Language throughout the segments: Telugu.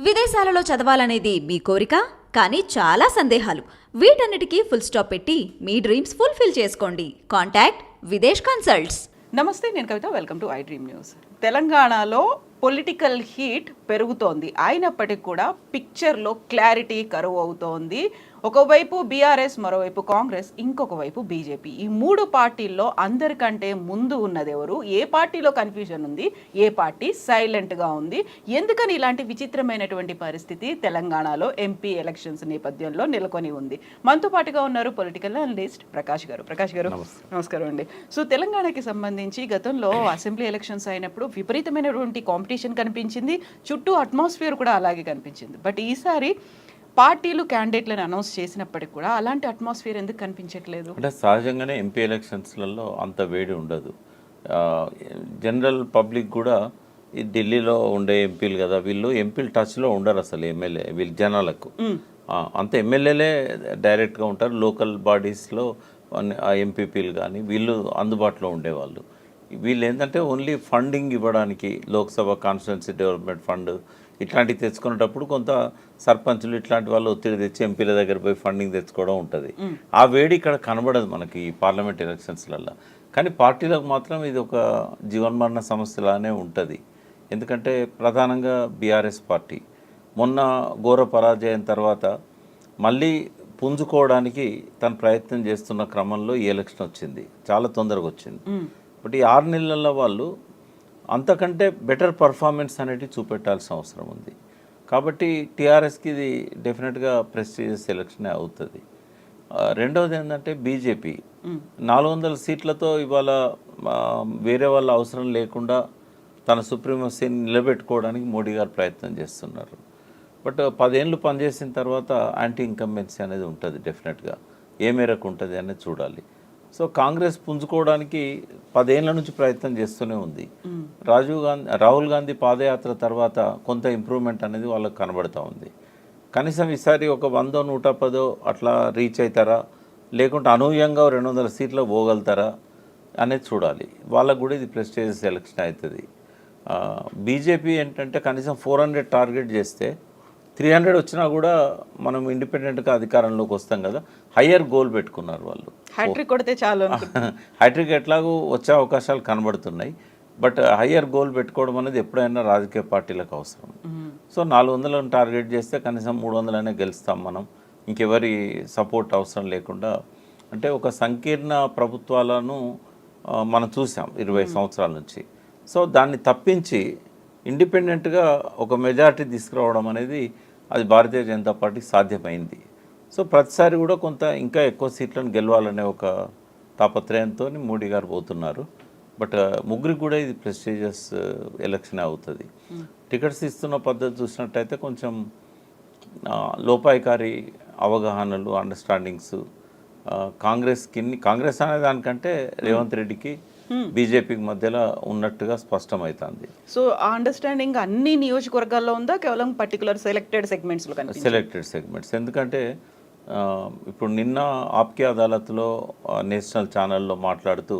విదేశాలలో చదవాలనేది మీ కోరిక? కానీ చాలా సందేహాలు. వీటన్నిటికీ ఫుల్ స్టాప్ పెట్టి మీ డ్రీమ్స్ ఫుల్ఫిల్ చేసుకోండి. Contact Videsh consults. నమస్తే నేను Kavitha. Welcome to I dream news. తెలంగాణలో పొలిటికల్ హీట్ పెరుగుతోంది. అయినప్పటికీ కూడా పిక్చర్లో క్లారిటీ కరువు అవుతోంది ఒకవైపు బీఆర్ఎస్ మరోవైపు కాంగ్రెస్ ఇంకొక వైపు బీజేపీ. ఈ మూడు పార్టీల్లో అందరికంటే ముందు ఉన్నది ఎవరు? ఏ పార్టీలో కన్ఫ్యూజన్ ఉంది? ఏ పార్టీ సైలెంట్గా ఉంది? ఎందుకని ఇలాంటి విచిత్రమైనటువంటి పరిస్థితి తెలంగాణలో ఎంపీ ఎలక్షన్స్ నేపథ్యంలో నెలకొని ఉంది? మనతో పాటుగా ఉన్నారు పొలిటికల్ అనలిస్ట్ ప్రకాష్ గారు. ప్రకాష్ గారు నమస్కారం అండి. సో తెలంగాణకి సంబంధించి గతంలో అసెంబ్లీ ఎలక్షన్స్ అయినప్పుడు విపరీతమైనటువంటి కాంపిటీషన్ కనిపించింది. చుట్టూ అట్మాస్ఫియర్ కూడా అలాగే కనిపించింది. బట్ ఈసారి పార్టీలు క్యాండిడేట్లను అనౌన్స్ చేసినప్పటికి కూడా అలాంటి అట్మాస్ఫియర్ ఎందుకు కనిపించట్లేదు? అంటే సహజంగానే ఎంపీ ఎలక్షన్స్లలో అంత వేడి ఉండదు. జనరల్ పబ్లిక్ కూడా ఈ ఢిల్లీలో ఉండే ఎంపీలు కదా వీళ్ళు ఎంపీలు టచ్లో ఉండరు అసలు ఎమ్మెల్యే వీళ్ళు జనాలకు. అంత ఎమ్మెల్యేలే డైరెక్ట్గా ఉంటారు లోకల్ బాడీస్లో ఎంపీపీలు కానీ వీళ్ళు అందుబాటులో ఉండేవాళ్ళు. వీళ్ళు ఏంటంటే ఓన్లీ ఫండింగ్ ఇవ్వడానికి లోక్సభ కాన్స్టిట్యున్సీ డెవలప్మెంట్ ఫండ్ ఇట్లాంటివి తెచ్చుకునేటప్పుడు కొంత సర్పంచులు ఇట్లాంటి వాళ్ళు ఒత్తిడి తెచ్చి ఎంపీల దగ్గర పోయి ఫండింగ్ తెచ్చుకోవడం ఉంటుంది. ఆ వేడి ఇక్కడ కనబడదు మనకి ఈ పార్లమెంట్ ఎలక్షన్స్లలో కానీ పార్టీలకు మాత్రం ఇది ఒక జీవన్మరణ సమస్యలానే ఉంటుంది. ఎందుకంటే ప్రధానంగా బీఆర్ఎస్ పార్టీ. మొన్న ఘోర పరాజయం తర్వాత మళ్ళీ పుంజుకోవడానికి తను ప్రయత్నం చేస్తున్న క్రమంలో ఈ ఎలక్షన్ వచ్చింది. చాలా తొందరగా వచ్చింది. బట్ ఈ ఆరు నెలల్లో వాళ్ళు అంతకంటే బెటర్ పర్ఫార్మెన్స్ అనేది చూపెట్టాల్సిన అవసరం ఉంది. కాబట్టి టీఆర్ఎస్కి ఇది డెఫినెట్గా ప్రెస్టీజియస్ ఎలక్షనే అవుతుంది. రెండవది ఏంటంటే బీజేపీ. నాలుగు వందల సీట్లతో ఇవాళ వేరే వాళ్ళ అవసరం లేకుండా తన సుప్రీమసీని నిలబెట్టుకోవడానికి మోడీ గారు ప్రయత్నం చేస్తున్నారు. బట్ పదేళ్ళు పనిచేసిన తర్వాత యాంటీ ఇన్కంబెన్సీ అనేది ఉంటుంది డెఫినెట్గా. ఏ మేరకు ఉంటుంది అనేది చూడాలి. సో కాంగ్రెస్ పుంజుకోవడానికి పదేళ్ళ నుంచి ప్రయత్నం చేస్తూనే ఉంది. రాజీవ్ గాంధీ రాహుల్ గాంధీ పాదయాత్ర తర్వాత కొంత ఇంప్రూవ్మెంట్ అనేది వాళ్ళకి కనబడుతూ ఉంది. కనీసం ఈసారి ఒక వందో నూట పదో అట్లా రీచ్ అవుతారా లేకుంటే అనూహ్యంగా రెండు వందల సీట్లు పోగలుగుతారా అనేది చూడాలి. వాళ్ళకు కూడా ఇది ప్రెస్టేజ్ ఎలక్షన్ అవుతుంది. బీజేపీ ఏంటంటే కనీసం ఫోర్ హండ్రెడ్ టార్గెట్ చేస్తే త్రీ హండ్రెడ్ వచ్చినా కూడా మనం ఇండిపెండెంట్గా అధికారంలోకి వస్తాం కదా. హయ్యర్ గోల్ పెట్టుకున్నారు వాళ్ళు. హ్యాట్రిక్ కొడితే చాలు హ్యాట్రిక్ ఎట్లాగూ వచ్చే అవకాశాలు కనబడుతున్నాయి. బట్ హయ్యర్ గోల్ పెట్టుకోవడం అనేది ఎప్పుడైనా రాజకీయ పార్టీలకు అవసరం. సో నాలుగు వందలను టార్గెట్ చేస్తే కనీసం మూడు వందలైనా గెలుస్తాం మనం. ఇంకెవరి సపోర్ట్ అవసరం లేకుండా. అంటే ఒక సంకీర్ణ ప్రభుత్వాలను మనం చూసాం ఇరవై సంవత్సరాల నుంచి. సో దాన్ని తప్పించి ఇండిపెండెంట్గా ఒక మెజారిటీ తీసుకురావడం అనేది అది భారతీయ జనతా పార్టీకి సాధ్యమైంది. సో ప్రతిసారి కూడా కొంత ఇంకా ఎక్కువ సీట్లను గెలవాలనే ఒక తాపత్రయంతో మోడీ గారు పోతున్నారు. బట్ ముగ్గురికి కూడా ఇది ప్రెస్టీజియస్ ఎలక్షన్ అవుతుంది. టికెట్స్ ఇస్తున్న పద్ధతి చూసినట్టయితే కొంచెం లోపాయికారి అవగాహనలు అండర్స్టాండింగ్స్ కాంగ్రెస్కి కాంగ్రెస్ అనే దానికంటే రేవంత్ రెడ్డికి బీజేపీకి మధ్యలో ఉన్నట్టుగా స్పష్టమవుతుంది. సో ఆ అండర్స్టాండింగ్ అన్ని నియోజకవర్గాల్లో ఉందా? కేవలం పర్టికులర్ సెలెక్టెడ్ సెగ్మెంట్స్లో కనిపిస్తుంది సెలెక్టెడ్ సెగ్మెంట్స్ ఎందుకంటే ఇప్పుడు నిన్న ఆప్కే అదాలత్లో నేషనల్ ఛానల్లో మాట్లాడుతూ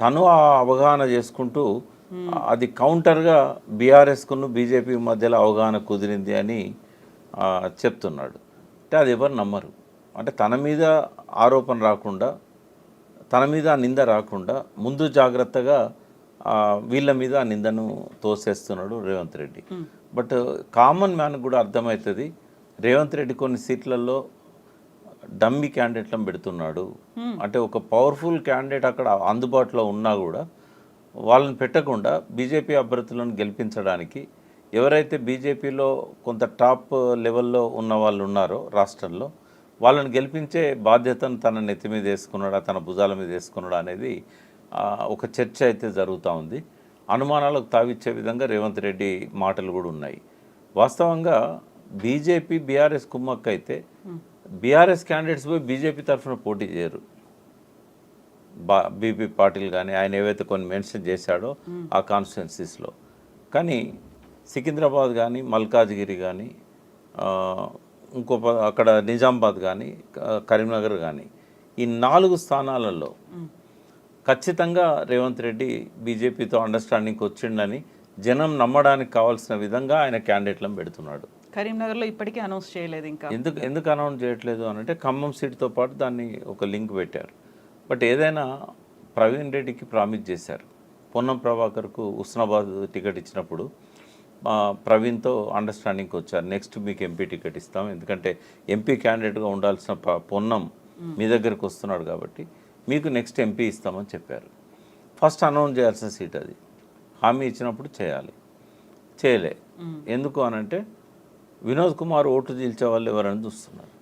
తను ఆ అవగాహన చేసుకుంటూ అది కౌంటర్గా బీఆర్ఎస్కును బీజేపీ మధ్యలో అవగాహన కుదిరింది అని చెప్తున్నాడు. అంటే అది ఎవరు నమ్మరు. అంటే తన మీద ఆరోపణ రాకుండా తన మీద నింద రాకుండా ముందు జాగ్రత్తగా వీళ్ళ మీద ఆ నిందను తోసేస్తున్నాడు Revanth Reddy. But common man కూడా అర్థమవుతుంది రేవంత్ రెడ్డి కొన్ని సీట్లలో డమ్మీ క్యాండిడేట్లను పెడుతున్నాడు. అంటే ఒక పవర్ఫుల్ క్యాండిడేట్ అక్కడ అందుబాటులో ఉన్నా కూడా వాళ్ళని పెట్టకుండా బీజేపీ అభ్యర్థులను గెలిపించడానికి ఎవరైతే బీజేపీలో కొంత టాప్ లెవెల్లో ఉన్న వాళ్ళు ఉన్నారో రాష్ట్రంలో వాళ్ళని గెలిపించే బాధ్యతను తన నెత్తి మీద వేసుకున్నాడా తన భుజాల మీద వేసుకున్నాడా అనేది ఒక చర్చ అయితే జరుగుతూ ఉంది. అనుమానాలకు తావిచ్చే విధంగా రేవంత్ రెడ్డి మాటలు కూడా ఉన్నాయి. వాస్తవంగా బీజేపీ బీఆర్ఎస్ కుమ్మక్క అయితే బీఆర్ఎస్ క్యాండిడేట్స్ పోయి బీజేపీ తరఫున పోటీ చేయరు. బా బీపీ పాటిల్ కానీ ఆయన ఏవైతే కొన్ని మెన్షన్ చేశాడో ఆ కాన్స్టిట్యున్సీస్లో. కానీ సికింద్రాబాద్ కానీ మల్కాజ్గిరి కానీ ఇంకో అక్కడ నిజామాబాద్ కానీ కరీంనగర్ కానీ ఈ నాలుగు స్థానాలలో ఖచ్చితంగా రేవంత్ రెడ్డి బీజేపీతో అండర్స్టాండింగ్కి వచ్చిండని జనం నమ్మడానికి కావాల్సిన విధంగా ఆయన క్యాండిడేట్లను పెడుతున్నాడు. కరీంనగర్లో ఇప్పటికీ అనౌన్స్ చేయలేదు ఇంకా. ఎందుకు ఎందుకు అనౌన్స్ చేయట్లేదు అని అంటే ఖమ్మం సీట్తో పాటు దాన్ని ఒక లింక్ పెట్టారు. బట్ ఏదైనా ప్రవీణ్ రెడ్డికి ప్రామిస్ చేశారు. పొన్నం ప్రభాకర్కు ఉస్నాబాద్ టికెట్ ఇచ్చినప్పుడు ప్రవీణ్తో అండర్స్టాండింగ్కి వచ్చారు. నెక్స్ట్ మీకు ఎంపీ టికెట్ ఇస్తాం. ఎందుకంటే ఎంపీ క్యాండిడేట్గా ఉండాల్సిన పొన్నం మీ దగ్గరికి వస్తున్నాడు కాబట్టి మీకు నెక్స్ట్ ఎంపీ ఇస్తామని చెప్పారు. ఫస్ట్ అనౌన్స్ చేయాల్సిన సీట్ అది. హామీ ఇచ్చినప్పుడు చేయాలి. చేయలే. ఎందుకు అనంటే వినోద్ కుమార్ ఓటు చీల్చే వాళ్ళు ఎవరని చూస్తున్నారు.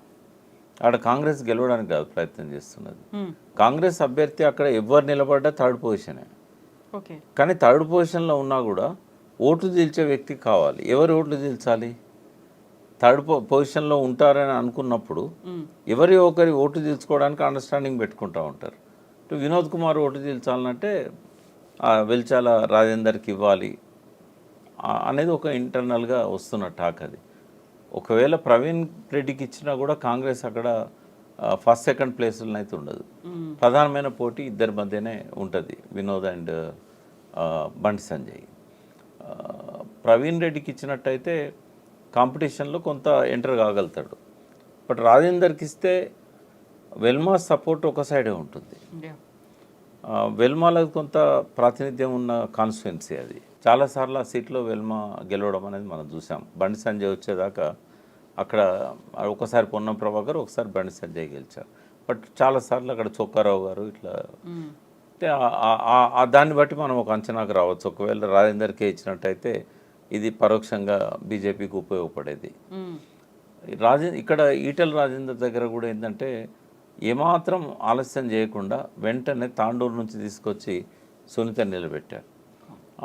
ఆడ కాంగ్రెస్ గెలవడానికి కాదు ప్రయత్నం చేస్తున్నది. కాంగ్రెస్ అభ్యర్థి అక్కడ ఎవరు నిలబడ్డా థర్డ్ పొజిషనే ఓకే. కానీ థర్డ్ పొజిషన్లో ఉన్నా కూడా ఓటు చీల్చే వ్యక్తి కావాలి. ఎవరు ఓట్లు చీల్చాలి థర్డ్ పొజిషన్లో ఉంటారని అనుకున్నప్పుడు ఎవరి ఒకరి ఓటు చీల్చుకోవడానికి అండర్స్టాండింగ్ పెట్టుకుంటూ ఉంటారు. ఇటు వినోద్ కుమార్ ఓటు చీల్చాలంటే ఆ వెల్చాల రాజేందర్కి ఇవ్వాలి. అనేది ఒక ఇంటర్నల్గా వస్తున్న టాక్ అది. ఒకవేళ ప్రవీణ్ రెడ్డికి ఇచ్చినా కూడా కాంగ్రెస్ అక్కడ ఫస్ట్ సెకండ్ ప్లేస్లో అయితే ఉండదు. ప్రధానమైన పోటీ ఇద్దరి మధ్యనే ఉంటుంది. వినోద్ అండ్ బండి సంజయ్. ప్రవీణ్ రెడ్డికి ఇచ్చినట్టయితే కాంపిటీషన్లో కొంత ఎంటర్ కాగలుగుతాడు. బట్ రాజేందర్కి ఇస్తే వెల్మా సపోర్ట్ ఒక సైడే ఉంటుంది. ఆ, వెల్మాలో కొంత ప్రాతినిధ్యం ఉన్న కాన్స్టిట్యున్సీ అది. చాలాసార్లు ఆ సీట్లో వెల్మా గెలవడం అనేది మనం చూసాం. బండి సంజయ్ వచ్చేదాకా అక్కడ ఒకసారి పొన్నం ప్రభాకర్ ఒకసారి బండి సంజయ్ గెలిచారు. బట్ చాలాసార్లు అక్కడ చొక్కారావు గారు ఇట్లా అంటే ఆ- ఆ దాన్ని బట్టి మనం ఒక అంచనాకు రావచ్చు. ఒకవేళ రాజేందర్కే ఇచ్చినట్టయితే ఇది పరోక్షంగా బీజేపీకి ఉపయోగపడేది. రాజే ఇక్కడ ఈటెల రాజేందర్ దగ్గర కూడా ఏంటంటే ఏమాత్రం ఆలస్యం చేయకుండా వెంటనే తాండూరు నుంచి తీసుకొచ్చి సునీత నిలబెట్టారు.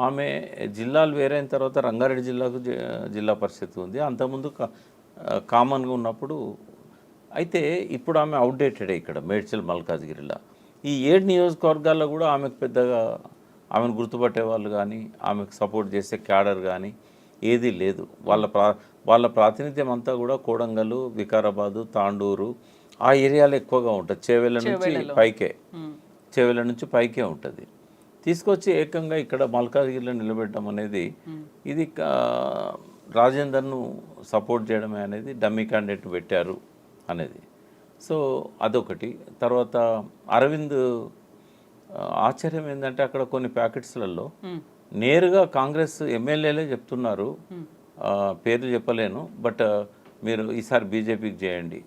ఆమె జిల్లాలు వేరైన తర్వాత రంగారెడ్డి జిల్లాకు జిల్లా పరిషత్ ఉంది. అంతకుముందు కామన్గా ఉన్నప్పుడు అయితే ఇప్పుడు ఆమె అవుట్డేటెడ్ ఇక్కడ మేడ్చల్ మల్కాజ్గిరిలో. ఈ ఏడు నియోజకవర్గాల్లో కూడా ఆమెకు పెద్దగా ఆమెను గుర్తుపట్టే వాళ్ళు కానీ ఆమెకు సపోర్ట్ చేసే క్యాడర్ కానీ ఏదీ లేదు. వాళ్ళ ప్రా వాళ్ళ ప్రాతినిధ్యం అంతా కూడా కోడంగల్ వికారాబాదు తాండూరు ఆ ఏరియాలో ఎక్కువగా ఉంటుంది. చేవెళ్ళ నుంచి పైకే. చేవెళ్ళ నుంచి పైకే ఉంటుంది. తీసుకొచ్చి ఏకంగా ఇక్కడ మల్కాజ్గిరిలో నిలబెట్టడం అనేది ఇది రాజేందర్ను సపోర్ట్ చేయడమే అనేది డమ్మీ క్యాండిడేట్ పెట్టారు అనేది. సో అదొకటి. తర్వాత అరవింద్ ఆశ్చర్యం ఏంటంటే అక్కడ కొన్ని ప్యాకెట్స్లలో నేరుగా కాంగ్రెస్ ఎమ్మెల్యేలే చెప్తున్నారు. పేర్లు చెప్పలేను బట్ మీరు ఈసారి బీజేపీకి చేయండి.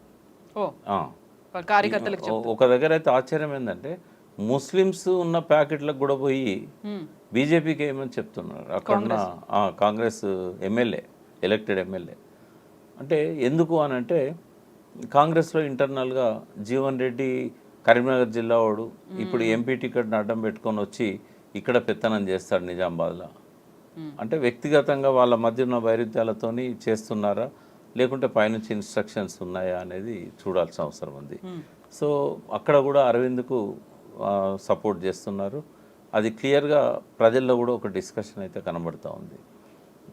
ఒక దగ్గర అయితే ఆశ్చర్యం ఏంటంటే ముస్లిమ్స్ ఉన్న ప్యాకెట్లకు కూడా పోయి బీజేపీకి ఏమని చెప్తున్నారు? అక్కడ ఉన్న ఆ, కాంగ్రెస్ ఎమ్మెల్యే ఎలక్టెడ్ ఎమ్మెల్యే. అంటే ఎందుకు అని అంటే కాంగ్రెస్లో ఇంటర్నల్గా జీవన్ రెడ్డి కరీంనగర్ జిల్లా వాడు ఇప్పుడు ఎంపీ టికెట్ని అడ్డం పెట్టుకొని వచ్చి ఇక్కడ పెత్తనం చేస్తాడు నిజామాబాద్లో. అంటే వ్యక్తిగతంగా వాళ్ళ మధ్య ఉన్న వైరుధ్యాలతోని చేస్తున్నారా? లేకుంటే పైనుంచి ఇన్స్ట్రక్షన్స్ ఉన్నాయా అనేది చూడాల్సిన అవసరం ఉంది. సో అక్కడ కూడా అరవింద్కు సపోర్ట్ చేస్తున్నారు. అది క్లియర్గా ప్రజల్లో కూడా ఒక డిస్కషన్ అయితే కనబడుతూ ఉంది.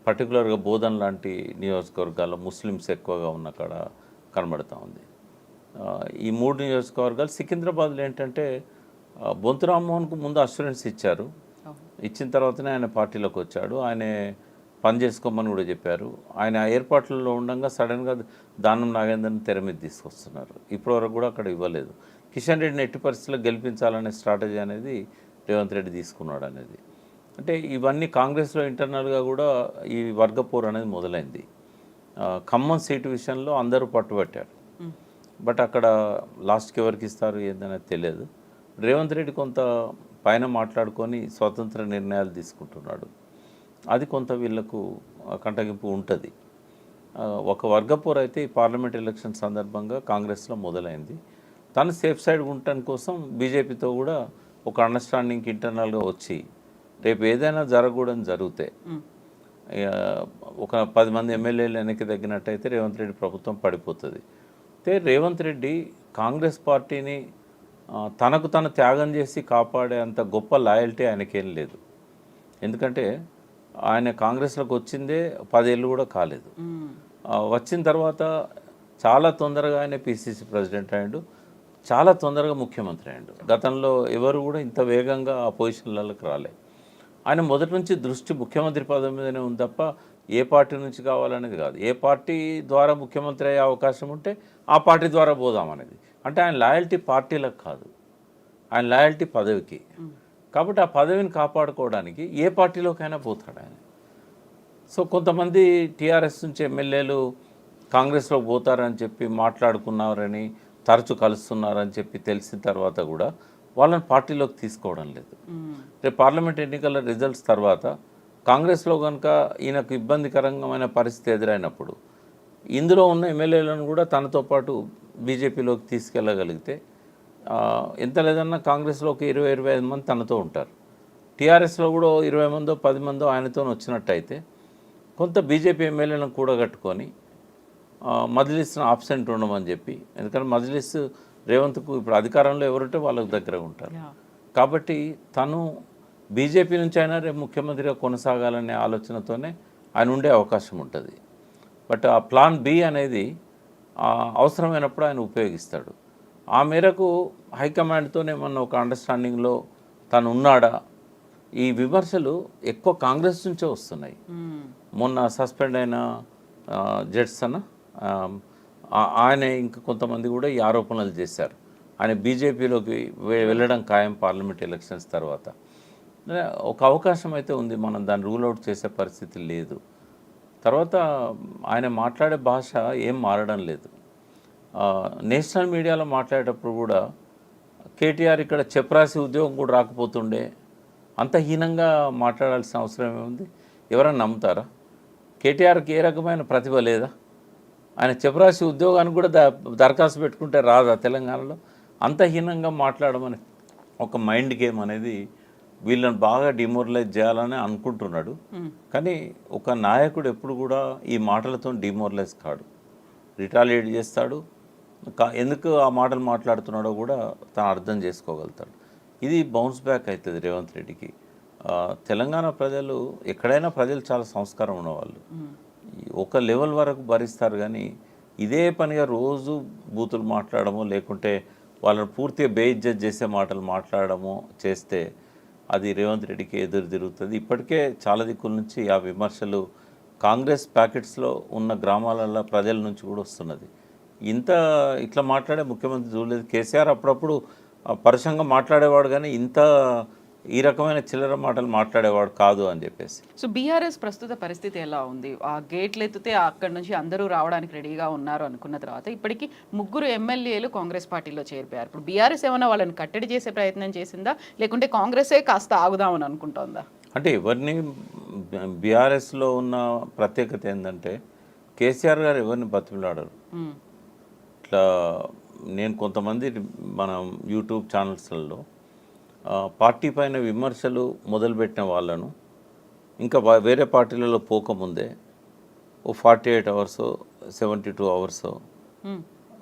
పర్టికులర్గా బోధన్ లాంటి నియోజకవర్గాల్లో ముస్లిమ్స్ ఎక్కువగా ఉన్న కాడ కనబడుతూ ఉంది. ఈ మూడు నియోజకవర్గాలు సికింద్రాబాద్లో ఏంటంటే బొంతు రామ్మోహన్కు ముందు అష్యూరెన్స్ ఇచ్చారు. ఇచ్చిన తర్వాతనే ఆయన పార్టీలోకి వచ్చాడు. ఆయన పని చేసుకోమని కూడా చెప్పారు. ఆయన ఏర్పాట్లలో ఉండగా సడన్గా దానం నాగేందర్ని తెర మీద తీసుకొస్తున్నారు. ఇప్పటివరకు కూడా అక్కడ ఇవ్వలేదు. కిషన్ రెడ్డిని ఎట్టి పరిస్థితుల్లో గెలిపించాలనే స్ట్రాటజీ అనేది రేవంత్ రెడ్డి తీసుకున్నాడు అనేది. అంటే ఇవన్నీ కాంగ్రెస్లో ఇంటర్నల్గా కూడా ఈ వర్గపోర్ అనేది మొదలైంది. ఖమ్మం సీటు విషయంలో అందరూ పట్టుబట్టారు. బట్ అక్కడ లాస్ట్కి ఎవరికి ఇస్తారు ఏందనేది తెలియదు. రేవంత్ రెడ్డి కొంత పైన మాట్లాడుకొని స్వతంత్ర నిర్ణయాలు తీసుకుంటున్నాడు. అది కొంత వీళ్ళకు ఆ, కంటగింపు ఉంటుంది. ఒక వర్గపోర్ అయితే ఈ పార్లమెంట్ ఎలక్షన్ సందర్భంగా కాంగ్రెస్లో మొదలైంది. తను సేఫ్ సైడ్ ఉండటం కోసం బీజేపీతో కూడా ఒక అండర్స్టాండింగ్కి ఇంటర్నల్గా వచ్చి రేపు ఏదైనా జరగకూడని జరిగితే ఒక పది మంది ఎమ్మెల్యేలు వెనక్కి తగ్గినట్టయితే రేవంత్ రెడ్డి ప్రభుత్వం పడిపోతుంది. అయితే రేవంత్ రెడ్డి కాంగ్రెస్ పార్టీని తనకు తను త్యాగం చేసి కాపాడే అంత గొప్ప లాయల్టీ ఆయనకేం లేదు. ఎందుకంటే ఆయన కాంగ్రెస్లోకి వచ్చిందే పదేళ్ళు కూడా కాలేదు. వచ్చిన తర్వాత చాలా తొందరగా ఆయన పిసిసి ప్రెసిడెంట్ అయ్యాడు. చాలా తొందరగా ముఖ్యమంత్రి అయ్యాడు. గతంలో ఎవరు కూడా ఇంత వేగంగా ఆ పొజిషన్లలోకి రాలే. ఆయన మొదటి నుంచి దృష్టి ముఖ్యమంత్రి పదవి మీదనే ఉంది తప్ప ఏ పార్టీ నుంచి కావాలనేది కాదు. ఏ పార్టీ ద్వారా ముఖ్యమంత్రి అయ్యే అవకాశం ఉంటే ఆ పార్టీ ద్వారా పోదామనేది. అంటే ఆయన లాయల్టీ పార్టీలకు కాదు. ఆయన లాయల్టీ పదవికి. కాబట్టి ఆ పదవిని కాపాడుకోవడానికి ఏ పార్టీలోకైనా పోతాడు ఆయన. సో కొంతమంది టీఆర్ఎస్ నుంచి ఎమ్మెల్యేలు కాంగ్రెస్లో పోతారని చెప్పి మాట్లాడుకున్నారని తరచు కలుస్తున్నారని చెప్పి తెలిసిన తర్వాత కూడా వాళ్ళని పార్టీలోకి తీసుకోవడం లేదు. రేపు పార్లమెంట్ ఎన్నికల రిజల్ట్స్ తర్వాత కాంగ్రెస్లో కనుక ఈయనకు ఇబ్బందికరమైన పరిస్థితి ఎదురైనప్పుడు ఇందులో ఉన్న ఎమ్మెల్యేలను కూడా తనతో పాటు బీజేపీలోకి తీసుకెళ్ళగలిగితే ఎంత లేదన్నా కాంగ్రెస్లో ఒక ఇరవై ఇరవై ఐదు మంది తనతో ఉంటారు. టీఆర్ఎస్లో కూడా ఇరవై మందో పది మందో ఆయనతో వచ్చినట్టయితే కొంత బీజేపీ ఎమ్మెల్యేలను కూడగట్టుకొని మజ్లిస్ను ఆబ్సెంట్ ఉండమని చెప్పి ఎందుకంటే మజ్లిస్ రేవంత్కు ఇప్పుడు అధికారంలో ఎవరుంటే వాళ్ళకి దగ్గర ఉంటారు. కాబట్టి తను బీజేపీ నుంచి అయినా రేపు ముఖ్యమంత్రిగా కొనసాగాలనే ఆలోచనతోనే ఆయన ఉండే అవకాశం ఉంటుంది. బట్ ఆ ప్లాన్ బి అనేది అవసరమైనప్పుడు ఆయన ఉపయోగిస్తాడు. ఆ మేరకు హైకమాండ్తోనే మన ఒక అండర్స్టాండింగ్లో తను ఉన్నాడా? ఈ విమర్శలు ఎక్కువ కాంగ్రెస్ నుంచే వస్తున్నాయి. మొన్న సస్పెండ్ అయిన జడ్స్ అన్న ఆయన ఇంకా కొంతమంది కూడా ఈ ఆరోపణలు చేశారు. ఆయన బీజేపీలోకి వెళ్ళడం ఖాయం పార్లమెంట్ ఎలక్షన్స్ తర్వాత. ఒక అవకాశం అయితే ఉంది మనం దాన్ని రూల్ అవుట్ చేసే పరిస్థితి లేదు. తర్వాత ఆయన మాట్లాడే భాష ఏం మారడం లేదు. నేషనల్ మీడియాలో మాట్లాడేటప్పుడు కూడా కేటీఆర్ ఇక్కడ చెప్రాసి ఉద్యోగం కూడా రాకపోతుండే. అంత హీనంగా మాట్లాడాల్సిన అవసరం ఏముంది? ఎవరైనా నమ్ముతారా? కేటీఆర్కి ఏ రకమైన ప్రతిభ లేదా? ఆయన చెపరాసి ఉద్యోగానికి కూడా ద దరఖాస్తు పెట్టుకుంటే రాదా తెలంగాణలో? అంత హీనంగా మాట్లాడమని ఒక మైండ్ గేమ్ అనేది వీళ్ళని బాగా డిమోరలైజ్ చేయాలని అనుకుంటున్నాడు. కానీ ఒక నాయకుడు ఎప్పుడు కూడా ఈ మాటలతో డిమోరలైజ్ కాడు. రిటాలియేట్ చేస్తాడు. ఎందుకు ఆ మాటలు మాట్లాడుతున్నాడో కూడా తను అర్థం చేసుకోగలుగుతాడు. ఇది బౌన్స్ బ్యాక్ అవుతుంది రేవంత్ రెడ్డికి. తెలంగాణ ప్రజలు ఎక్కడైనా ప్రజలు చాలా సంస్కారం ఉన్నవాళ్ళు. ఒక లెవెల్ వరకు భరిస్తారు కానీ ఇదే పనిగా రోజు బూతులు మాట్లాడము లేకుంటే వాళ్ళని పూర్తిగా బేయిజ్జత్ చేసే మాటలు మాట్లాడము చేస్తే అది రేవంత్ రెడ్డికి ఎదురు తిరుగుతుంది. ఇప్పటికే చాలా దిక్కుల నుంచి ఆ విమర్శలు కాంగ్రెస్ ప్యాకెట్స్లో ఉన్న గ్రామాలలో ప్రజల నుంచి కూడా వస్తున్నది. ఇంత ఇట్లా మాట్లాడే ముఖ్యమంత్రి చూడలేదు. కేసీఆర్ అప్పుడప్పుడు పరుషంగా మాట్లాడేవాడు కానీ ఇంత ఈ రకమైన చిల్లర మాటలు మాట్లాడేవాడు కాదు అని చెప్పేసి. సో బీఆర్ఎస్ ప్రస్తుత పరిస్థితి ఎలా ఉంది? ఆ గేట్లు ఎత్తితే అక్కడ నుంచి అందరూ రావడానికి రెడీగా ఉన్నారు అనుకున్న తర్వాత ఇప్పటికి ముగ్గురు ఎమ్మెల్యేలు కాంగ్రెస్ పార్టీలో చేరిపోయారు. ఇప్పుడు బీఆర్ఎస్ ఏమైనా వాళ్ళని కట్టడి చేసే ప్రయత్నం చేసిందా? లేకుంటే కాంగ్రెసే కాస్త ఆగుదామని అనుకుంటోందా? అంటే ఎవరిని బీఆర్ఎస్లో ఉన్న ప్రత్యేకత ఏంటంటే కేసీఆర్ గారు ఎవరిని బతిమిలాడరు. ఇట్లా నేను కొంతమంది మన యూట్యూబ్ ఛానల్స్లలో పార్టీ పైన విమర్శలు మొదలుపెట్టిన వాళ్ళను ఇంకా వేరే పార్టీలలో పోకముందే ఓ forty eight hours seventy two hours.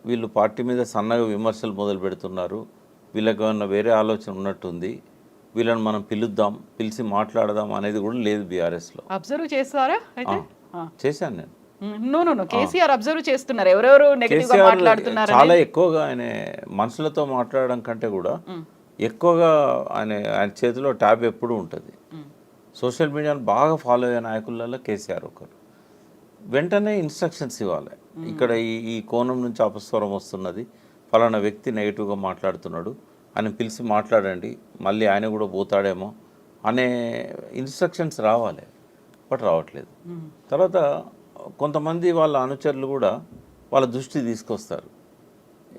వీళ్ళు పార్టీ మీద సన్నగా విమర్శలు మొదలు పెడుతున్నారు వీళ్ళకి ఏమన్నా వేరే ఆలోచన ఉన్నట్టుంది. వీళ్ళని మనం పిలుద్దాం పిలిచి మాట్లాడదాం అనేది కూడా లేదు బీఆర్ఎస్లో. అబ్జర్వ్ చేస్తారా చేశాను నేను. కేసీఆర్ అబ్జర్వ్ చేస్తున్నారు. ఎవరెవరు చాలా ఎక్కువగా ఆయన మనుషులతో మాట్లాడడం కంటే కూడా ఎక్కువగా ఆయన ఆయన చేతిలో ట్యాబ్ ఎప్పుడూ ఉంటుంది. సోషల్ మీడియాను బాగా ఫాలో అయ్యే నాయకులలో కేసీఆర్ ఒకరు. వెంటనే ఇన్స్ట్రక్షన్స్ ఇవ్వాలి. ఇక్కడ ఈ ఈ కోణం నుంచి అపస్వరం వస్తున్నది. ఫలానా వ్యక్తి నెగిటివ్గా మాట్లాడుతున్నాడు. ఆయన పిలిచి మాట్లాడండి. మళ్ళీ ఆయన కూడా పోతాడేమో అనే ఇన్స్ట్రక్షన్స్ రావాలి. బట్ రావట్లేదు. తర్వాత కొంతమంది వాళ్ళ అనుచరులు కూడా వాళ్ళ దృష్టి తీసుకొస్తారు.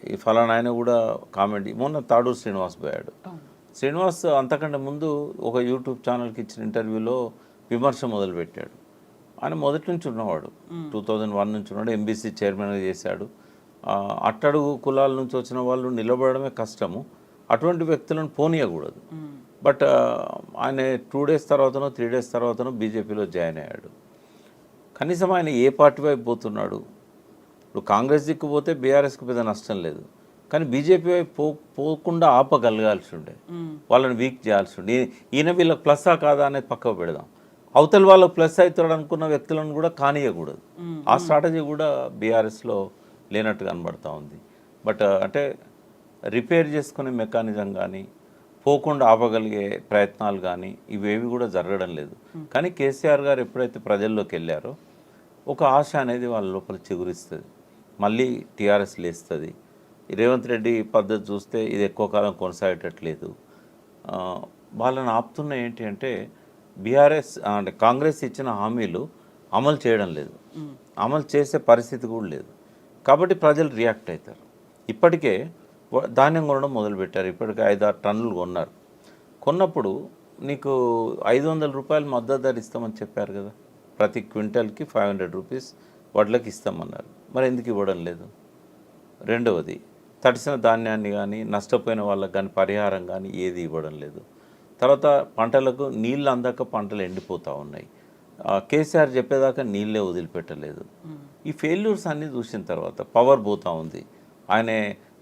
ఈ ఫలానా ఆయన కూడా కామెంట్ మొన్న తాడూరు శ్రీనివాస్ పోయాడు. శ్రీనివాస్ అంతకంటే ముందు ఒక యూట్యూబ్ ఛానల్కి ఇచ్చిన ఇంటర్వ్యూలో విమర్శ మొదలుపెట్టాడు. ఆయన మొదటి నుంచి ఉన్నవాడు. టూ థౌజండ్ వన్ నుంచి ఉన్నాడు ఎంబీసీ చైర్మన్గా చేశాడు. అట్టడుగు కులాల నుంచి వచ్చిన వాళ్ళు నిలబడమే కష్టము. అటువంటి వ్యక్తులను పోనీయకూడదు. బట్ ఆయన టూ డేస్ తర్వాతనో త్రీ డేస్ తర్వాతనో బీజేపీలో జాయిన్ అయ్యాడు. కనీసం ఆయన ఏ పార్టీ వైపు పోతున్నాడు? ఇప్పుడు కాంగ్రెస్ దిక్కు పోతే బీఆర్ఎస్కి పెద్ద నష్టం లేదు. కానీ బీజేపీ వైపు పో పోకుండా ఆపగలగాల్సి ఉండే. వాళ్ళని వీక్ చేయాల్సి ఉండే. ఈయన వీళ్ళకి ప్లస్సా కాదా అనేది పక్కకు పెడదాం. అవతల వాళ్ళకి ప్లస్ అవుతాడు అనుకున్న వ్యక్తులను కూడా కానియకూడదు. ఆ స్ట్రాటజీ కూడా బీఆర్ఎస్లో లేనట్టు కనబడతా ఉంది. బట్ అంటే రిపేర్ చేసుకునే మెకానిజం కానీ పోకుండా ఆపగలిగే ప్రయత్నాలు కానీ ఇవేవి కూడా జరగడం లేదు. కానీ కేసీఆర్ గారు ఎప్పుడైతే ప్రజల్లోకి వెళ్ళారో ఒక ఆశ అనేది వాళ్ళ లోపల చిగురిస్తుంది. మళ్ళీ టీఆర్ఎస్ లేస్తుంది. రేవంత్ రెడ్డి పద్ధతి చూస్తే ఇది ఎక్కువ కాలం కొనసాగేటట్లేదు. వాళ్ళని ఆపుతున్న ఏంటి అంటే బీఆర్ఎస్ అంటే కాంగ్రెస్ ఇచ్చిన హామీలు అమలు చేయడం లేదు. అమలు చేసే పరిస్థితి కూడా లేదు. కాబట్టి ప్రజలు రియాక్ట్ అవుతారు. ఇప్పటికే ధాన్యం కొనడం మొదలుపెట్టారు. ఇప్పటికే ఐదు ఆరు టన్నులు కొన్నారు. కొన్నప్పుడు నీకు ఐదు వందల రూపాయలు మద్దతు ధర ఇస్తామని చెప్పారు కదా. ప్రతి క్వింటల్కి ఫైవ్ హండ్రెడ్ రూపీస్ వడ్లకి ఇస్తామన్నారు. మరి ఎందుకు ఇవ్వడం లేదు? రెండవది తడిసిన ధాన్యాన్ని కానీ నష్టపోయిన వాళ్ళకి కానీ పరిహారం కానీ ఏది ఇవ్వడం లేదు. తర్వాత పంటలకు నీళ్ళు అందక పంటలు ఎండిపోతూ ఉన్నాయి. కేసీఆర్ చెప్పేదాకా నీళ్ళే వదిలిపెట్టలేదు. ఈ ఫెయిల్యూర్స్ అన్నీ చూసిన తర్వాత పవర్ పోతూ ఉంది. ఆయన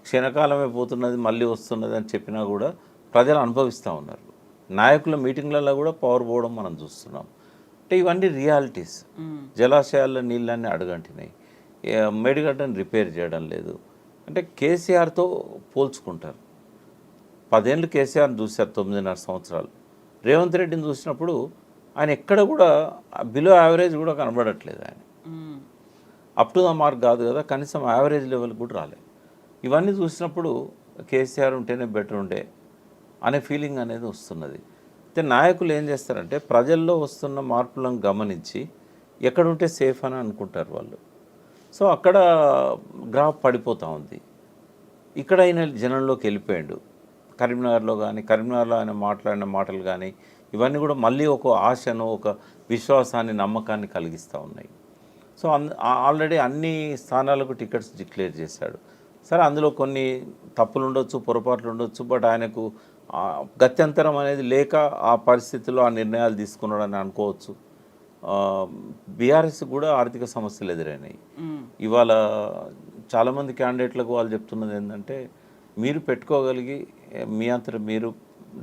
క్షణకాలమే పోతున్నది మళ్ళీ వస్తున్నది అని చెప్పినా కూడా ప్రజలు అనుభవిస్తూ ఉన్నారు. నాయకుల మీటింగ్లలో కూడా పవర్ పోవడం మనం చూస్తున్నాం. అంటే ఇవన్నీ రియాలిటీస్. జలాశయాల్లో నీళ్ళన్నీ అడుగంటినాయి. మేడిగడ్డని రిపేర్ చేయడం లేదు. అంటే కేసీఆర్తో పోల్చుకుంటారు. పదేళ్ళు కేసీఆర్ని చూశారు తొమ్మిదిన్నర సంవత్సరాలు. రేవంత్ రెడ్డిని చూసినప్పుడు ఆయన ఎక్కడ కూడా బిలో యావరేజ్ కూడా కనబడట్లేదు ఆయన. అప్ టు ద మార్క్ కాదు కదా కనీసం యావరేజ్ లెవెల్ కూడా రాలే ఇవన్నీ చూసినప్పుడు కేసీఆర్ ఉంటేనే బెటర్ ఉండే అనే ఫీలింగ్ అనేది వస్తున్నది. అయితే నాయకులు ఏం చేస్తారంటే ప్రజల్లో వస్తున్న మార్పులను గమనించి ఎక్కడుంటే సేఫ్ అని అనుకుంటారు వాళ్ళు. సో అక్కడ గ్రాఫ్ పడిపోతూ ఉంది. ఇక్కడ ఆయన జనంలోకి వెళ్ళిపోయాడు. కరీంనగర్లో కానీ కరీంనగర్లో ఆయన మాట్లాడిన మాటలు కానీ ఇవన్నీ కూడా మళ్ళీ ఒక ఆశను ఒక విశ్వాసాన్ని నమ్మకాన్ని కలిగిస్తూ ఉన్నాయి. సో అన్ ఆల్రెడీ అన్ని స్థానాలకు టికెట్స్ డిక్లేర్ చేశాడు. సరే అందులో కొన్ని తప్పులు ఉండొచ్చు పొరపాట్లు ఉండొచ్చు బట్ ఆయనకు గత్యంతరం అనేది లేక ఆ పరిస్థితుల్లో ఆ నిర్ణయాలు తీసుకున్నాడని అనుకోవచ్చు. బీఆర్ఎస్ కూడా ఆర్థిక సమస్యలు ఎదురైనాయి. ఇవాళ చాలామంది క్యాండిడేట్లకు వాళ్ళు చెప్తున్నది ఏంటంటే మీరు పెట్టుకోగలిగి మీ అంతట మీరు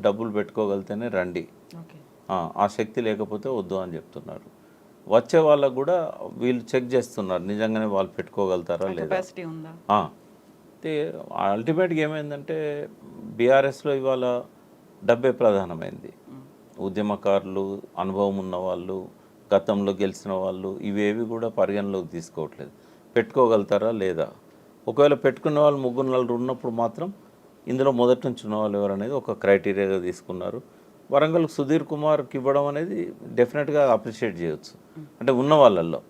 డబ్బులు పెట్టుకోగలితేనే రండి. ఆ, శక్తి లేకపోతే వద్దు అని చెప్తున్నారు. వచ్చే వాళ్ళకు కూడా వీళ్ళు చెక్ చేస్తున్నారు నిజంగానే వాళ్ళు పెట్టుకోగలుగుతారా లేదా. అయితే అల్టిమేట్గా ఏమైందంటే బీఆర్ఎస్లో ఇవాళ డబ్బే ప్రధానమైంది. ఉద్యమకారులు అనుభవం ఉన్న వాళ్ళు గతంలో గెలిచిన వాళ్ళు ఇవేవి కూడా పరిగణలోకి తీసుకోవట్లేదు. పెట్టుకోగలుగుతారా లేదా? ఒకవేళ పెట్టుకున్న వాళ్ళు ముగ్గురు నలుగురు ఉన్నప్పుడు మాత్రం ఇందులో మొదటి నుంచి ఉన్న వాళ్ళు ఎవరనేది ఒక క్రైటీరియాగా తీసుకున్నారు. వరంగల్ సుధీర్ కుమార్కి ఇవ్వడం అనేది డెఫినెట్గా అప్రిషియేట్ చేయొచ్చు. అంటే ఉన్న వాళ్ళల్లో.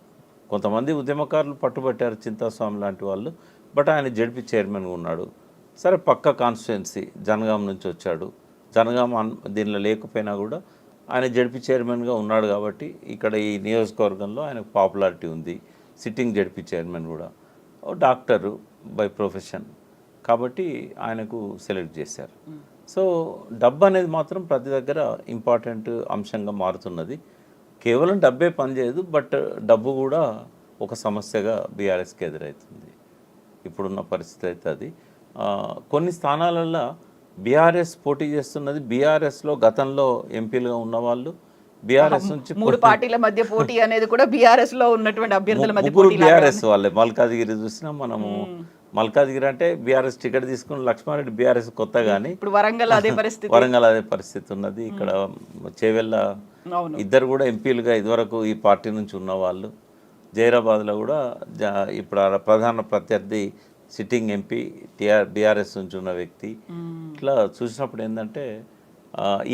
కొంతమంది ఉద్యమకారులు పట్టుబట్టారు చింతాస్వామి లాంటి వాళ్ళు బట్ ఆయన జడ్పీ చైర్మన్గా ఉన్నాడు. సరే పక్క కాన్స్టిట్యున్సీ జనగాం నుంచి వచ్చాడు. జనగాం దీనిలో లేకపోయినా కూడా ఆయన జడ్పీ చైర్మన్గా ఉన్నాడు కాబట్టి ఇక్కడ ఈ నియోజకవర్గంలో ఆయనకు పాపులారిటీ ఉంది. సిట్టింగ్ జడ్పీ చైర్మన్ కూడా. Doctor by profession. కాబట్టి ఆయనకు సెలెక్ట్ చేశారు. సో డబ్బు అనేది మాత్రం ప్రతి దగ్గర ఇంపార్టెంట్ అంశంగా మారుతున్నది. కేవలం డబ్బే పనిచేయదు బట్ డబ్బు కూడా ఒక సమస్యగా బీఆర్ఎస్కి ఎదురవుతుంది ఇప్పుడున్న పరిస్థితి అయితే అది. కొన్ని స్థానాలలో బీఆర్ఎస్ పోటీ చేస్తున్నది బీఆర్ఎస్లో గతంలో ఎంపీలుగా ఉన్నవాళ్ళు. బీఆర్ఎస్ నుంచి మూడు పార్టీల మధ్య పోటీ అనేది కూడా బీఆర్ఎస్లో ఉన్నటువంటి అభ్యర్థుల మధ్య పోటీ బీఆర్ఎస్ వాళ్ళే. మల్కాజ్గిరి చూసినా మనము మల్కాజ్గిరి అంటే బీఆర్ఎస్ టికెట్ తీసుకుని లక్ష్మారెడ్డి బీఆర్ఎస్ కొత్త కానీ ఇప్పుడు వరంగల్ అదే పరిస్థితి. వరంగల్ అదే పరిస్థితి ఉన్నది. ఇక్కడ చేవెళ్ళ ఇద్దరు కూడా ఎంపీలుగా ఇదివరకు ఈ పార్టీ నుంచి ఉన్నవాళ్ళు. జైరాబాద్లో కూడా ఇప్పుడు ప్రధాన ప్రత్యర్థి సిట్టింగ్ ఎంపీ టిఆర్ బీఆర్ఎస్ నుంచి ఉన్న వ్యక్తి. ఇట్లా చూసినప్పుడు ఏంటంటే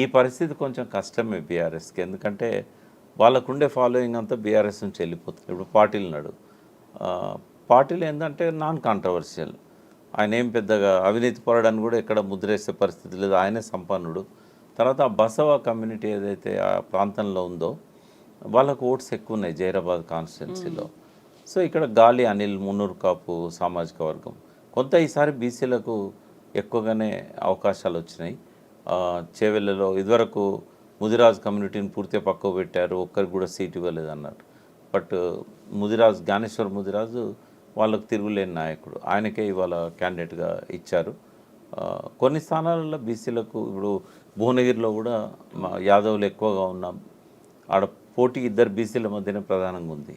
ఈ పరిస్థితి కొంచెం కష్టమే బీఆర్ఎస్కి. ఎందుకంటే వాళ్ళకుండే ఫాలోయింగ్ అంతా బీఆర్ఎస్ నుంచి వెళ్ళిపోతుంది. ఇప్పుడు పార్టీలు నాడు పార్టీలు ఏంటంటే నాన్ కాంట్రవర్షియల్ ఆయన ఏం పెద్దగా అవినీతి పరడని కూడా ఎక్కడ ముద్రేసే పరిస్థితి లేదు. ఆయనే సంపన్నుడు. తర్వాత ఆ బసవ కమ్యూనిటీ ఏదైతే ఆ ప్రాంతంలో ఉందో వాళ్ళకు ఓట్స్ ఎక్కువ ఉన్నాయి జైరాబాద్ కాన్స్టిట్యున్సీలో. సో ఇక్కడ గాలి అనిల్ మున్నూరు కాపు సామాజిక వర్గం. కొంత ఈసారి బీసీలకు ఎక్కువగానే అవకాశాలు వచ్చినాయి. చేవెళ్ళలో ఇదివరకు ముదిరాజ్ కమ్యూనిటీని పూర్తిగా పక్కకు పెట్టారు ఒక్కరికి కూడా సీట్ ఇవ్వలేదు అన్నారు బట్ ముదిరాజ్ జ్ఞానేశ్వర్ ముదిరాజు వాళ్ళకు తిరుగులేని నాయకుడు. ఆయనకే ఇవాళ క్యాండిడేట్గా ఇచ్చారు. కొన్ని స్థానాలలో బీసీలకు ఇప్పుడు భువనగిరిలో కూడా మా యాదవులు ఎక్కువగా ఉన్నాం ఆడ పోటీ ఇద్దరు బీసీల మధ్యనే ప్రధానంగా ఉంది.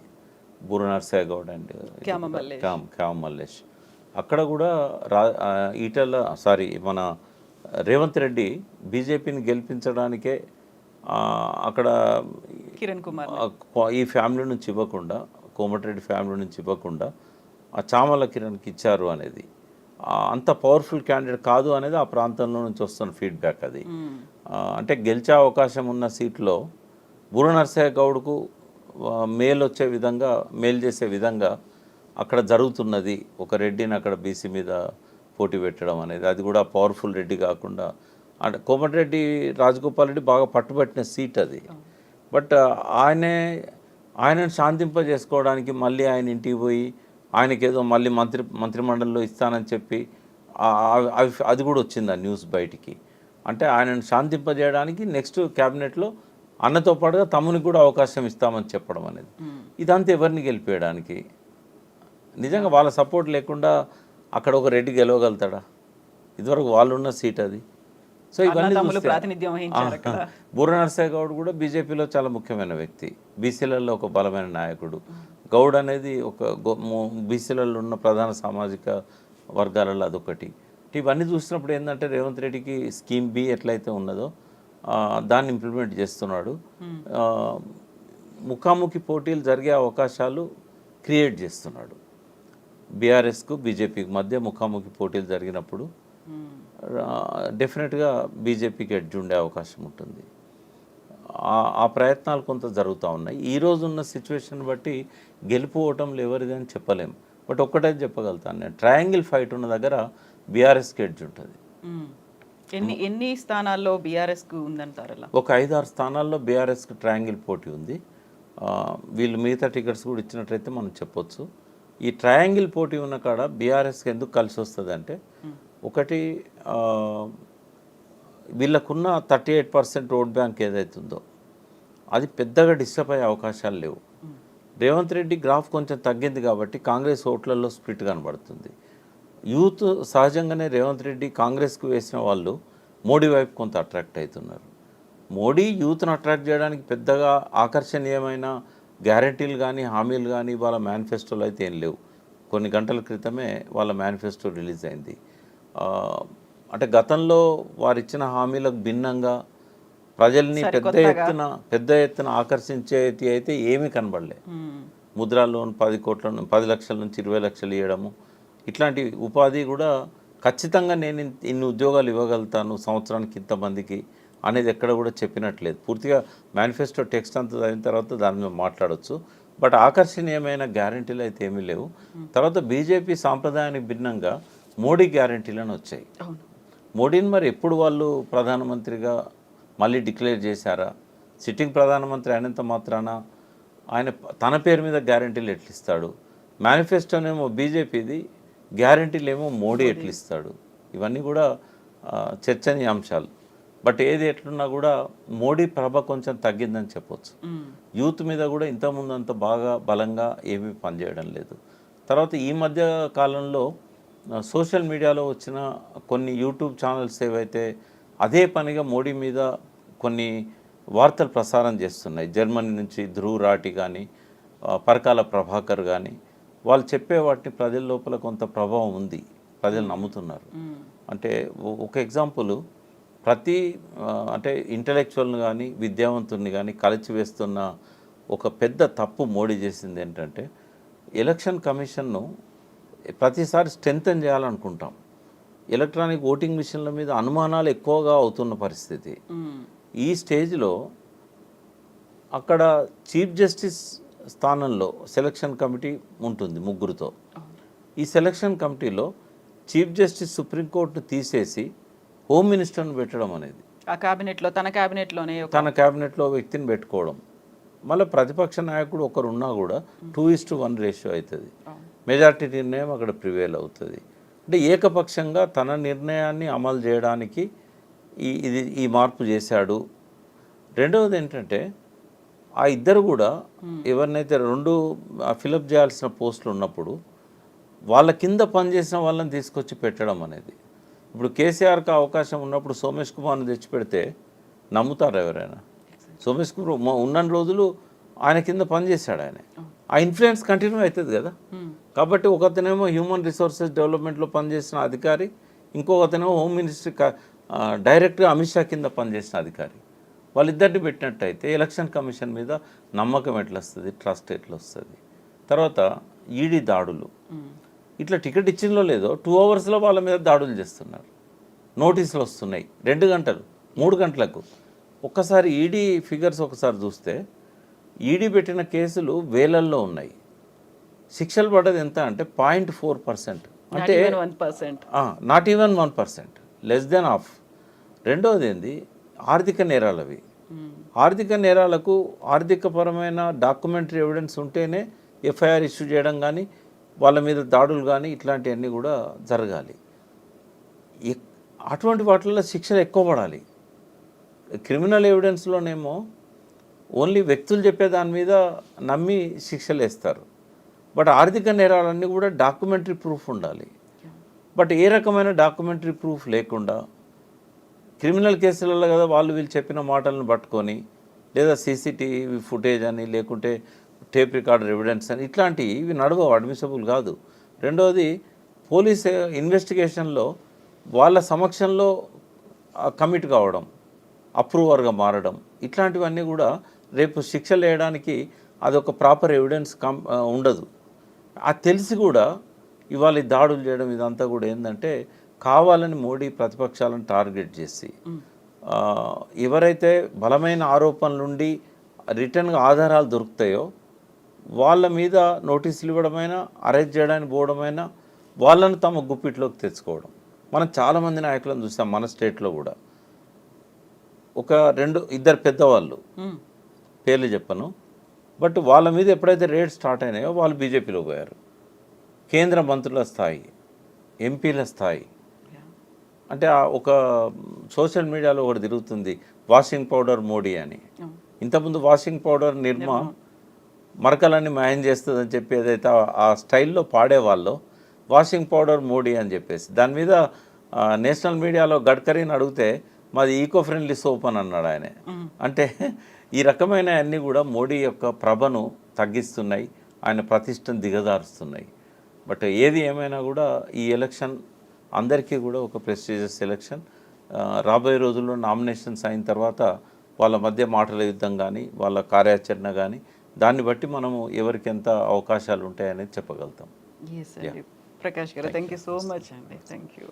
బూర నర్సయ్య గౌడ్ అండ్. క్యామ మల్లేష్. క్యామ్ మల్లేష్ అక్కడ కూడా రా ఈటల సారీ మన రేవంత్ రెడ్డి బీజేపీని గెలిపించడానికే అక్కడ కిరణ్ కుమార్. ఈ ఫ్యామిలీ నుంచి ఇవ్వకుండా కోమటిరెడ్డి ఫ్యామిలీ నుంచి ఇవ్వకుండా ఆ చామల కిరణ్కి ఇచ్చారు అనేది. అంత పవర్ఫుల్ క్యాండిడేట్ కాదు అనేది ఆ ప్రాంతంలో నుంచి వస్తున్న ఫీడ్బ్యాక్ అది. అంటే గెలిచే అవకాశం ఉన్న సీట్లో బూర నరసయ్య గౌడ్కు మేలు వచ్చే విధంగా మేలు చేసే విధంగా అక్కడ జరుగుతున్నది. ఒక రెడ్డిని అక్కడ బీసీ మీద పోటీ పెట్టడం అనేది. అది కూడా పవర్ఫుల్ రెడ్డి కాకుండా. అంటే కోమటిరెడ్డి రాజగోపాల్ రెడ్డి బాగా పట్టుబట్టిన సీట్ అది. బట్ ఆయనే ఆయనను శాంతింపజేసుకోవడానికి మళ్ళీ ఆయన ఇంటికి పోయి ఆయనకేదో మళ్ళీ మంత్రి మంత్రిమండలిలో ఇస్తానని చెప్పి అది కూడా వచ్చింది ఆ న్యూస్ బయటికి. అంటే ఆయనను శాంతింపజేయడానికి నెక్స్ట్ క్యాబినెట్లో అన్నతో పాటుగా తమ్మునికి కూడా అవకాశం ఇస్తామని చెప్పడం అనేది. ఇదంతా ఎవరిని గెలిపేయడానికి? నిజంగా వాళ్ళ సపోర్ట్ లేకుండా అక్కడ ఒక రెడ్డి గెలవగలుగుతాడా? ఇదివరకు వాళ్ళు ఉన్న సీట్ అది. సో ఇవన్నీ అన్నదమ్ములు చూస్తే- ప్రాతినిధ్యం వహించారు అక్కడ. బూర నరసయ్య గౌడ్ కూడా బీజేపీలో చాలా ముఖ్యమైన వ్యక్తి. బీసీలలో ఒక బలమైన నాయకుడు. గౌడ్ అనేది ఒక బీసీలలో ఉన్న ప్రధాన సామాజిక వర్గాలలో అదొకటి. ఇవన్నీ చూసినప్పుడు ఏంటంటే రేవంత్ రెడ్డికి స్కీమ్ బి ఎట్లయితే ఉన్నదో దాన్ని ఇంప్లిమెంట్ చేస్తున్నాడు. ముఖాముఖి పోటీలు జరిగే అవకాశాలు క్రియేట్ చేస్తున్నాడు. బీఆర్ఎస్కు బీజేపీకి మధ్య ముఖాముఖి పోటీలు జరిగినప్పుడు డెఫినెట్గా బీజేపీకి ఎడ్జ్ ఉండే అవకాశం ఉంటుంది. ఆ- ప్రయత్నాలు కొంత జరుగుతూ ఉన్నాయి. ఈ రోజు ఉన్న సిచ్యువేషన్ బట్టి గెలుపు ఓటంలు ఎవరిది అని చెప్పలేం. బట్ ఒక్కటే చెప్పగలుగుతాను నేను. ట్రయాంగిల్ ఫైట్ ఉన్న దగ్గర బీఆర్ఎస్కి ఎడ్జ్ ఉంటుంది. ఎన్ని ఎన్ని స్థానాల్లో బీఆర్ఎస్కు ఉందంటారు అలా? ఒక ఐదారు స్థానాల్లో బీఆర్ఎస్కి ట్రయాంగిల్ పోటీ ఉంది. వీళ్ళు మిగతా టికెట్స్ కూడా ఇచ్చినట్లయితే మనం చెప్పొచ్చు. ఈ ట్రయాంగిల్ పోటీ ఉన్న కాడ బీఆర్ఎస్కి ఎందుకు కలిసి వస్తుంది అంటే ఒకటి వీళ్ళకున్న thirty eight percent vote bank ఏదైతుందో అది పెద్దగా డిస్టర్బ్ అయ్యే అవకాశాలు లేవు. రేవంత్ రెడ్డి గ్రాఫ్ కొంచెం తగ్గింది కాబట్టి కాంగ్రెస్ ఓట్లలో స్ప్లిట్ కనబడుతుంది. యూత్ సహజంగానే రేవంత్ రెడ్డి కాంగ్రెస్కు వేసిన వాళ్ళు మోడీ వైపు కొంత అట్రాక్ట్ అవుతున్నారు. మోడీ యూత్ను అట్రాక్ట్ చేయడానికి పెద్దగా ఆకర్షణీయమైన గ్యారంటీలు కానీ హామీలు కానీ వాళ్ళ మేనిఫెస్టోలో అయితే ఏం లేవు. కొన్ని గంటల క్రితమే వాళ్ళ మేనిఫెస్టో రిలీజ్ అయింది. అంటే గతంలో వారు ఇచ్చిన హామీలకు భిన్నంగా ప్రజల్ని పెద్ద ఎత్తున పెద్ద ఎత్తున ఆకర్షించేది అయితే ఏమీ కనబడలే. ముద్రా లోన్ పది కోట్ల పది లక్షల నుంచి ఇరవై లక్షలు ఇవ్వడము ఇట్లాంటి ఉపాధి కూడా ఖచ్చితంగా నేను ఇన్- ఇన్ని ఉద్యోగాలు ఇవ్వగలుగుతాను సంవత్సరానికి ఇంతమందికి అనేది ఎక్కడ కూడా చెప్పినట్లేదు. పూర్తిగా మేనిఫెస్టో టెక్స్ట్ అంతా అయిన తర్వాత దాని మీద మాట్లాడొచ్చు. బట్ ఆకర్షణీయమైన గ్యారంటీలు అయితే ఏమీ లేవు. తర్వాత బీజేపీ సాంప్రదాయానికి భిన్నంగా మోడీ గ్యారంటీలను వచ్చాయి. మోడీని మరి ఎప్పుడు వాళ్ళు ప్రధానమంత్రిగా మళ్ళీ డిక్లేర్ చేశారా? సిట్టింగ్ ప్రధానమంత్రి అయినంత మాత్రాన ఆయన తన పేరు మీద గ్యారంటీలు ఎట్లు ఇస్తాడు మేనిఫెస్టోనేమో బీజేపీది గ్యారంటీలు ఏమో మోడీ. ఎట్లు ఇస్తాడు ఇవన్నీ కూడా చర్చనీయాంశాలు. బట్ ఏది ఎట్లున్నా కూడా మోడీ ప్రభ కొంచెం తగ్గిందని చెప్పొచ్చు. యూత్ మీద కూడా ఇంతకుముందు అంత బాగా బలంగా ఏమీ పనిచేయడం లేదు. తర్వాత ఈ మధ్య కాలంలో సోషల్ మీడియాలో వచ్చిన కొన్ని యూట్యూబ్ ఛానల్స్ ఏవైతే అదే పనిగా మోడీ మీద కొన్ని వార్తలు ప్రసారం చేస్తున్నాయి. జర్మనీ నుంచి ధ్రువ్ రాటి కానీ పరకాల ప్రభాకర్ కానీ వాళ్ళు చెప్పే వాటిని ప్రజల లోపల కొంత ప్రభావం ఉంది ప్రజలు నమ్ముతున్నారు మ్మ్. అంటే ఒక ఎగ్జాంపుల్ ప్రతి అంటే ఇంటలెక్చువల్ని కానీ విద్యావంతుల్ని కానీ కలిచివేస్తున్న ఒక పెద్ద తప్పు మోడీ చేసింది ఏంటంటే ఎలక్షన్ కమిషన్ను ప్రతిసారి స్ట్రెంగ్తన్ చేయాలనుకుంటాం ఎలక్ట్రానిక్ ఓటింగ్ మిషన్ల మీద అనుమానాలు ఎక్కువగా అవుతున్న పరిస్థితి. ఈ స్టేజ్లో అక్కడ చీఫ్ జస్టిస్ స్థానంలో సెలక్షన్ కమిటీ ఉంటుంది ముగ్గురుతో. ఈ సెలక్షన్ కమిటీలో చీఫ్ జస్టిస్ సుప్రీంకోర్టును తీసేసి హోమ్ మినిస్టర్ను పెట్టడం అనేది. ఆ కేబినెట్లో తన కేబినెట్లోనే ఒక తన క్యాబినెట్లో వ్యక్తిని పెట్టుకోవడం. మళ్ళీ ప్రతిపక్ష నాయకుడు ఒకరు ఉన్నా కూడా two is to one ratio అవుతుంది మెజార్టీ నిర్ణయం అక్కడ ప్రివేల్ అవుతుంది. అంటే ఏకపక్షంగా తన నిర్ణయాన్ని అమలు చేయడానికి ఈ ఇది ఈ మార్పు చేశాడు. రెండవది ఏంటంటే ఆ ఇద్దరు కూడా ఎవరినైతే రెండు ఫిలప్ చేయాల్సిన పోస్టులు ఉన్నప్పుడు వాళ్ళ కింద పనిచేసిన వాళ్ళని తీసుకొచ్చి పెట్టడం అనేది. ఇప్పుడు కేసీఆర్కి అవకాశం ఉన్నప్పుడు సోమేష్ కుమార్ని తెచ్చి పెడితే నమ్ముతారు ఎవరైనా? సోమేష్ కుమార్ ఉన్న రోజులు ఆయన కింద పనిచేశాడు ఆయన. ఆ ఇన్ఫ్లుయెన్స్ కంటిన్యూ అవుతుంది కదా? కాబట్టి ఒకతనేమో హ్యూమన్ రిసోర్సెస్ డెవలప్మెంట్లో పనిచేసిన అధికారి ఇంకొకతనేమో హోమ్ మినిస్ట్రీ డైరెక్ట్గా అమిత్ షా కింద పనిచేసిన అధికారి. వాళ్ళిద్దరిని పెట్టినట్టయితే ఎలక్షన్ కమిషన్ మీద నమ్మకం ఎట్లా వస్తుంది ట్రస్ట్ ఎట్లా వస్తుంది తర్వాత ఈడీ దాడులు. ఇట్లా టికెట్ ఇచ్చిందో లేదో టూ అవర్స్లో వాళ్ళ మీద దాడులు చేస్తున్నారు. నోటీసులు వస్తున్నాయి. రెండు గంటలు మూడు గంటలకు. ఒక్కసారి ఈడీ ఫిగర్స్ ఒకసారి చూస్తే ఈడీ పెట్టిన కేసులు వేలల్లో ఉన్నాయి. శిక్షలు పడ్డది ఎంత అంటే పాయింట్ ఫోర్ పర్సెంట్. అంటే not even one percent. Less than half రెండవది ఏంది? ఆర్థిక నేరాలు అవి ఆర్థిక నేరాలకు ఆర్థికపరమైన డాక్యుమెంటరీ ఎవిడెన్స్ ఉంటేనే ఎఫ్ఐఆర్ ఇష్యూ చేయడం కానీ వాళ్ళ మీద దాడులు కానీ ఇట్లాంటివన్నీ కూడా జరగాలి. ఎక్- అటువంటి వాటిల్లో శిక్షలు ఎక్కువ పడాలి. క్రిమినల్ ఎవిడెన్స్లోనేమో ఓన్లీ వ్యక్తులు చెప్పే దాని మీద నమ్మి శిక్షలు వేస్తారు. బట్ ఆర్థిక నేరాలన్నీ కూడా డాక్యుమెంటరీ ప్రూఫ్ ఉండాలి. బట్ ఏ రకమైన డాక్యుమెంటరీ ప్రూఫ్ లేకుండా క్రిమినల్ కేసులలో కదా వాళ్ళు వీళ్ళు చెప్పిన మాటలను పట్టుకొని లేదా సీసీటీవీ ఫుటేజ్ అని లేకుంటే టేప్ రికార్డర్ ఎవిడెన్స్ అని ఇట్లాంటివి ఇవి నడవవు అడ్మిసబుల్ కాదు. రెండవది పోలీస్ ఇన్వెస్టిగేషన్లో వాళ్ళ సమక్షంలో కమిట్ కావడం అప్రూవర్గా మారడం ఇట్లాంటివన్నీ కూడా రేపు శిక్షలు వేయడానికి అదొక ప్రాపర్ ఎవిడెన్స్ కం ఉండదు. అది తెలిసి కూడా ఇవాళ దాడులు చేయడం ఇదంతా కూడా ఏంటంటే కావాలని మోడీ ప్రతిపక్షాలను టార్గెట్ చేసి ఎవరైతే బలమైన ఆరోపణలుండి రిటర్న్గా ఆధారాలు దొరుకుతాయో వాళ్ళ మీద నోటీసులు ఇవ్వడమైనా అరెస్ట్ చేయడానికి పోవడమైనా వాళ్ళను తమ గుప్పిట్లోకి తెచ్చుకోవడం. మనం చాలామంది నాయకులను చూసాం మన స్టేట్లో కూడా. ఒక రెండు ఇద్దరు పెద్దవాళ్ళు పేర్లు చెప్పను. బట్ వాళ్ళ మీద ఎప్పుడైతే రేట్ స్టార్ట్ అయినాయో వాళ్ళు బీజేపీలో పోయారు. కేంద్ర మంత్రుల స్థాయి ఎంపీల స్థాయి అంటే ఆ ఒక సోషల్ మీడియాలో ఒకటి తిరుగుతుంది వాషింగ్ పౌడర్ మోడీ అని. ఇంతకుముందు వాషింగ్ పౌడర్ నిర్మా మరకలన్నీ మాయం చేస్తుందని చెప్పి ఏదైతే ఆ- స్టైల్లో పాడేవాళ్ళు వాషింగ్ పౌడర్ మోడీ అని చెప్పేసి. దాని మీద నేషనల్ మీడియాలో గడ్కరీని అడిగితే మాది ఈకో ఫ్రెండ్లీ సోప్ అని అన్నాడు ఆయన. అంటే ఈ రకమైన అన్నీ కూడా మోడీ యొక్క ప్రభను తగ్గిస్తున్నాయి ఆయన ప్రతిష్టను దిగజారుస్తున్నాయి. బట్ ఏది ఏమైనా కూడా ఈ ఎలక్షన్ అందరికీ కూడా ఒక ప్రెస్టీజియస్ ఎలక్షన్ రాబోయే రోజుల్లో నామినేషన్స్ అయిన తర్వాత వాళ్ళ మధ్య మాటల యుద్ధం కానీ వాళ్ళ కార్యాచరణ కానీ దాన్ని బట్టి మనము ఎవరికి ఎంత అవకాశాలు ఉంటాయనేది చెప్పగలుగుతాం. ప్రకాష్ గారు థ్యాంక్ యూ సో మచ్ అండి. Thank you